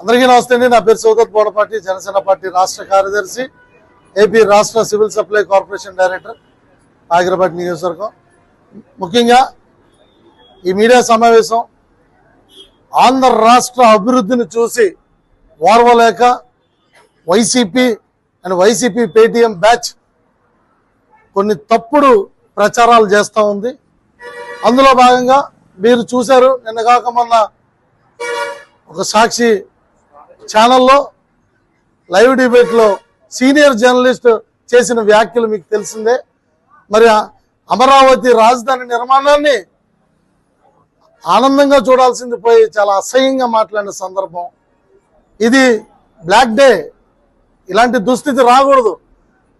అందరికీ నమస్తే అండి. నా పేరు సౌగత్ బోడపాటి జనసేన పార్టీ రాష్ట్ర కార్యదర్శి ఏపీ రాష్ట్ర civil supply corporation director Agirapeta నియోజకవర్గం. ముఖ్యంగా ఈ మీడియా సమావేశం ఆంధ్ర రాష్ట్ర అభివృద్ధిని చూసి ఓర్వలేక YCP and YCP Paytm batch కొన్ని తప్పుడు ప్రచారాలు చేస్తూ ఉంది. అందులో భాగంగా మీరు చూశారు నిన్న కాక మొన్న ఒక సాక్షి ఛానల్లో లైవ్ డిబేట్లో సీనియర్ జర్నలిస్ట్ చేసిన వ్యాఖ్యలు మీకు తెలిసిందే. మరి అమరావతి రాజధాని నిర్మాణాన్ని ఆనందంగా చూడాల్సింది పోయి చాలా అసహ్యంగా మాట్లాడిన సందర్భం. ఇది బ్లాక్ డే. ఇలాంటి దుస్థితి రాకూడదు.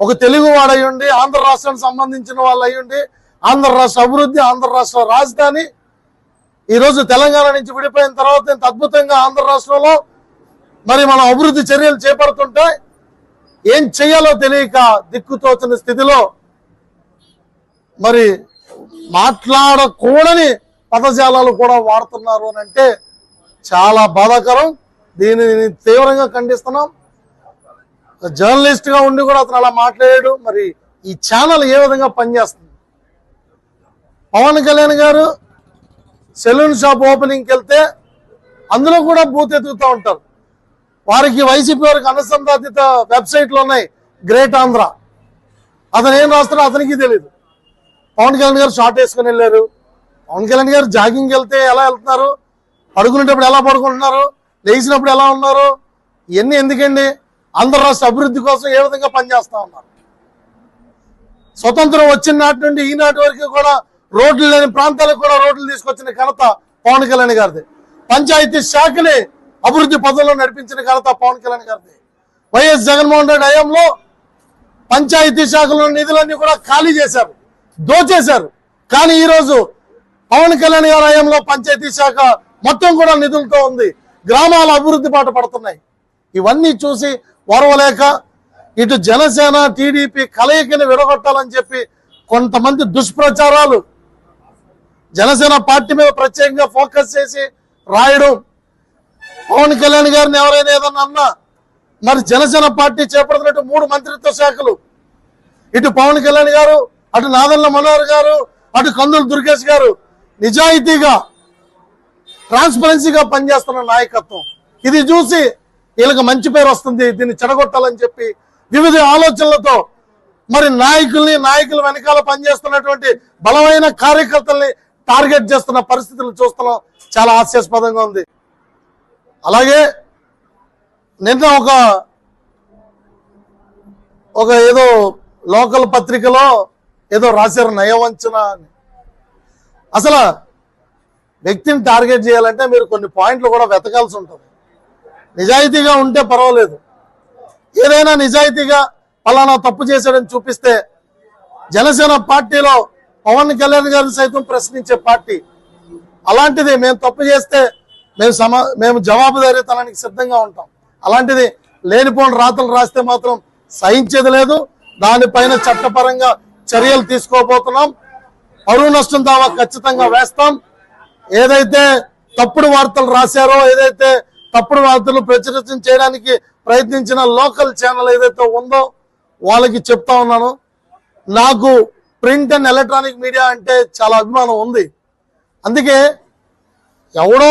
ఒక తెలుగు వాడయ్యుండి ఆంధ్ర రాష్ట్రానికి సంబంధించిన వాళ్ళు అయ్యుండి ఆంధ్ర రాష్ట్ర అభివృద్ధి ఆంధ్ర రాష్ట్ర రాజధాని ఈరోజు తెలంగాణ నుంచి విడిపోయిన తర్వాత ఇంత అద్భుతంగా ఆంధ్ర రాష్ట్రంలో మరి మనం అభివృద్ధి చర్యలు చేపడుతుంటే ఏం చేయాలో తెలియక దిక్కుతోచిన స్థితిలో మరి మాట్లాడకూడని పదజాలాలు కూడా వాడుతున్నారు అని అంటే చాలా బాధాకరం. దీనిని తీవ్రంగా ఖండిస్తున్నాం. జర్నలిస్ట్గా జర్నలిస్ట్గా ఉండి కూడా అతను అలా మాట్లాడాడు. మరి ఈ ఛానల్ ఏ విధంగా పనిచేస్తుంది? పవన్ కళ్యాణ్ గారు సెలూన్ షాప్ ఓపెనింగ్కి వెళ్తే అందులో కూడా బూత్ ఎత్తుకుతూ ఉంటారు. వారికి వైసీపీ వారికి అనుసంధానిత వెబ్సైట్లు ఉన్నాయి గ్రేట్ ఆంధ్ర అతను ఏం రాస్తాడో అతనికి తెలియదు పవన్ కళ్యాణ్ గారు షార్ట్ వేసుకుని వెళ్ళారు. పవన్ కళ్యాణ్ గారు జాగింగ్ వెళ్తే ఎలా వెళ్తున్నారు? పడుకునేటప్పుడు ఎలా పడుకుంటున్నారు? లేచినప్పుడు ఎలా ఉన్నారు? ఇవన్నీ ఎందుకండి? ఆంధ్ర రాష్ట్ర అభివృద్ధి కోసం ఏ విధంగా పనిచేస్తా ఉన్నారు? స్వతంత్రం వచ్చిన నాటి నుండి ఈనాటి వరకు కూడా రోడ్లు లేని ప్రాంతాలకు కూడా రోడ్లు తీసుకొచ్చిన ఘనత పవన్ కళ్యాణ్ గారిది. పంచాయతీ శాఖని అభివృద్ధి పదంలో నడిపించిన ఘనత పవన్ కళ్యాణ్ గారిది. వైఎస్ జగన్మోహన్ రెడ్డి హయాంలో పంచాయతీ శాఖలో నిధులన్నీ కూడా ఖాళీ చేశారు దోచేశారు. కానీ ఈరోజు పవన్ కళ్యాణ్ గారి హయాంలో పంచాయతీ శాఖ మొత్తం కూడా నిధులతో ఉంది. గ్రామాల అభివృద్ధి బాట పడుతున్నాయి. ఇవన్నీ చూసి వరవలేక ఇటు జనసేన టీడీపీ కలయికని విడగొట్టాలని చెప్పి కొంతమంది దుష్ప్రచారాలు జనసేన పార్టీ మీద ప్రత్యేకంగా ఫోకస్ చేసి రాయడం పవన్ కళ్యాణ్ గారిని ఎవరైనా ఏదన్నా అన్నా మరి జనసేన పార్టీ చేపడుతున్నట్టు మూడు మంత్రిత్వ శాఖలు. ఇటు పవన్ కళ్యాణ్ గారు అటు నాదల్ల మనోహర్ గారు అటు కందులు దుర్గేష్ గారు నిజాయితీగా ట్రాన్స్పరెన్సీగా పనిచేస్తున్న నాయకత్వం. ఇది చూసి వీళ్ళకి మంచి పేరు వస్తుంది దీన్ని చెడగొట్టాలని చెప్పి వివిధ ఆలోచనలతో మరి నాయకుల్ని నాయకుల వెనకాల పనిచేస్తున్నటువంటి బలమైన కార్యకర్తల్ని టార్గెట్ చేస్తున్న పరిస్థితులు చూస్తున్నాం. చాలా హాస్యాస్పదంగా ఉంది. అలాగే నిన్న ఒక ఒక ఏదో లోకల్ పత్రికలో ఏదో రాశారు నయవంచన అని. అసలు వ్యక్తిని టార్గెట్ చేయాలంటే మీరు కొన్ని పాయింట్లు కూడా వెతకాల్సి ఉంటుంది. నిజాయితీగా ఉంటే పర్వాలేదు. ఏదైనా నిజాయితీగా పలానా తప్పు చేశాడని చూపిస్తే జనసేన పార్టీలో పవన్ కళ్యాణ్ గారిని సైతం ప్రశ్నించే పార్టీ. అలాంటిది మేము తప్పు చేస్తే మేము సమా మేము జవాబుదారీతనానికి సిద్ధంగా ఉంటాం. అలాంటిది లేనిపోని రాతలు రాస్తే మాత్రం సహించేది లేదు. దానిపైన చట్టపరంగా చర్యలు తీసుకోబోతున్నాం. పరువు నష్టం దావా ఖచ్చితంగా వేస్తాం. ఏదైతే తప్పుడు వార్తలు రాశారో ఏదైతే తప్పుడు వార్తలు ప్రచురం చేయడానికి ప్రయత్నించిన లోకల్ ఛానల్ ఏదైతే ఉందో వాళ్ళకి చెప్తా ఉన్నాను. నాకు ప్రింట్ అండ్ ఎలక్ట్రానిక్ మీడియా అంటే చాలా అభిమానం ఉంది. అందుకే ఎవడో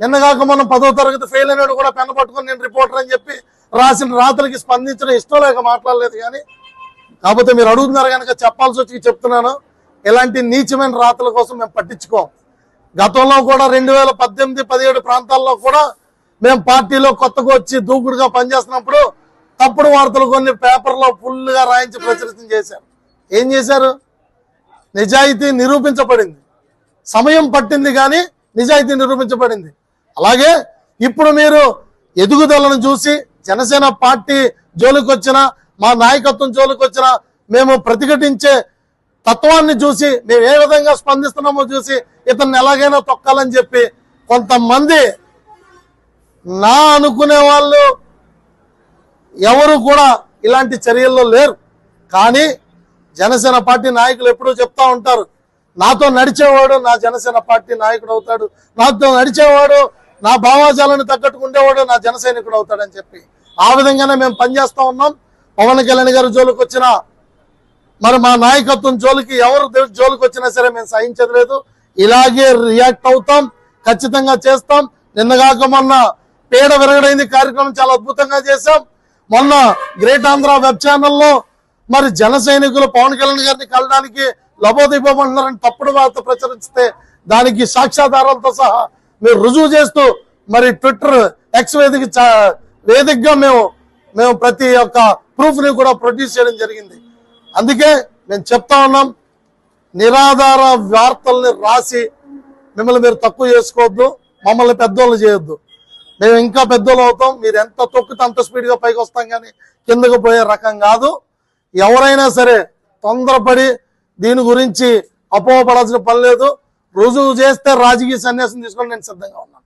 నిన్నగాక మనం పదో తరగతి ఫెయిల్ అయినాడు కూడా పెన్న పట్టుకొని నేను రిపోర్టర్ అని చెప్పి రాసిన రాత్రికి స్పందించడం ఇష్టం లేక మాట్లాడలేదు కానీ కాకపోతే మీరు అడుగుతున్నారు కనుక చెప్పాల్సి వచ్చి చెప్తున్నాను. ఇలాంటి నీచమైన రాతల కోసం మేము పట్టించుకోం. గతంలో కూడా రెండు వేల పద్దెనిమిది పదిహేడు ప్రాంతాల్లో కూడా మేము పార్టీలో కొత్తగా వచ్చి దూకుడుగా పనిచేస్తున్నప్పుడు తప్పుడు వార్తలు కొన్ని పేపర్లో ఫుల్గా రాయించి ప్రచురితం చేశారు. ఏం చేశారు? నిజాయితీ నిరూపించబడింది. సమయం పట్టింది కానీ నిజాయితీ నిరూపించబడింది. అలాగే ఇప్పుడు మీరు ఎదుగుదలను చూసి జనసేన పార్టీ జోలికొచ్చిన మా నాయకత్వం జోలికొచ్చిన మేము ప్రతిఘటించే తత్వాన్ని చూసి మేము ఏ విధంగా స్పందిస్తున్నామో చూసి ఇతన్ని ఎలాగైనా తొక్కాలని చెప్పి కొంతమంది నా అనుకునే వాళ్ళు ఎవరు కూడా ఇలాంటి చర్యల్లో లేరు. కానీ జనసేన పార్టీ నాయకులు ఎప్పుడూ చెప్తా ఉంటారు నాతో నడిచేవాడు నా జనసేన పార్టీ నాయకుడు అవుతాడు. నాతో నడిచేవాడు నా భావాజాలను తగ్గట్టుకుంటే ఉండేవాడు నా జన సైనికుడు అవుతాడని చెప్పి. ఆ విధంగానే మేము పనిచేస్తా ఉన్నాం. పవన్ కళ్యాణ్ గారి జోలికి వచ్చిన మరి మా నాయకత్వం జోలికి ఎవరు జోలికి వచ్చినా సరే మేము సహించలేదు ఇలాగే రియాక్ట్ అవుతాం ఖచ్చితంగా చేస్తాం. నిన్నగాక మొన్న పేడ విరగడైంది కార్యక్రమం చాలా అద్భుతంగా చేశాం. మొన్న గ్రేట్ ఆంధ్ర వెబ్ ఛానల్లో మరి జన సైనికులు పవన్ కళ్యాణ్ గారిని కలడానికి లబోదిపోమంటున్నారని తప్పుడు వార్త ప్రచురిస్తే దానికి సాక్ష్యాధారాలతో సహా మీరు రుజువు చేస్తూ మరి ట్విట్టర్ ఎక్స్ వేదిక వేదికగా మేము మేము ప్రతి ఒక్క ప్రూఫ్ని కూడా ప్రొడ్యూస్ చేయడం జరిగింది. అందుకే మేము చెప్తా ఉన్నాం నిరాధార వార్తల్ని రాసి మిమ్మల్ని మీరు తక్కువ చేసుకోవద్దు మమ్మల్ని పెద్దోళ్ళు చేయొద్దు. మేము ఇంకా పెద్దోళ్ళు అవుతాం మీరు ఎంత తొక్కితే అంత స్పీడ్గా పైకి వస్తాం కానీ కిందకు పోయే రకం కాదు. ఎవరైనా సరే తొందరపడి దీని గురించి అపోహపడాల్సిన పని లేదు. రుజువు చేస్తే రాజకీయ సన్యాసం తీసుకొని నేను సిద్ధంగా ఉన్నాను.